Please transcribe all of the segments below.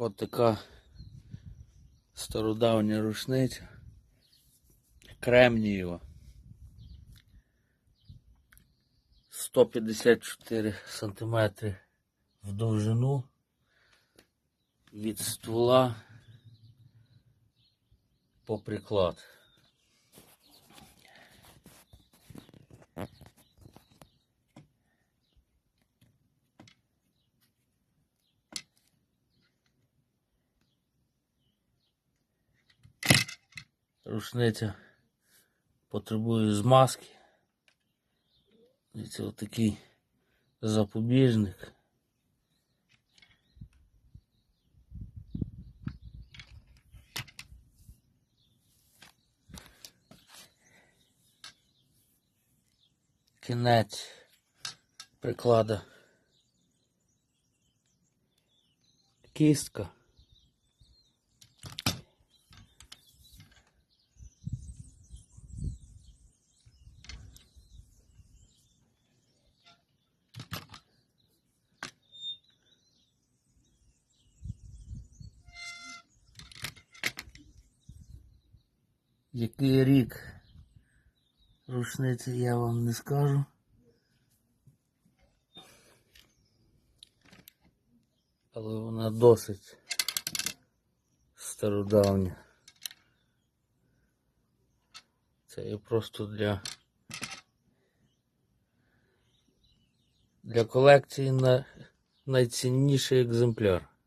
От така стародавня рушниця. Кремнієва. 154 сантиметри в довжину від ствола по приклад. Рушниця потребує змазки. Це отакий запобіжник. Кінець приклада. Кістка. Який рік рушниці я вам не скажу. Але вона досить стародавня. Це є просто для для колекції на найцінніший екземпляр.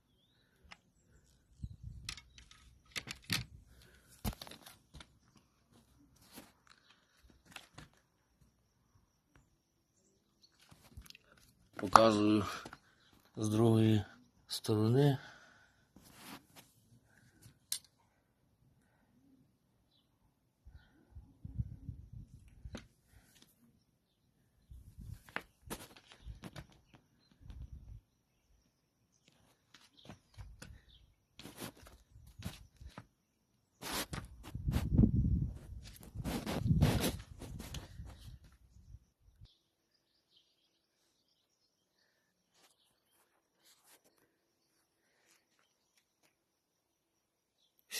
Показую з другої сторони.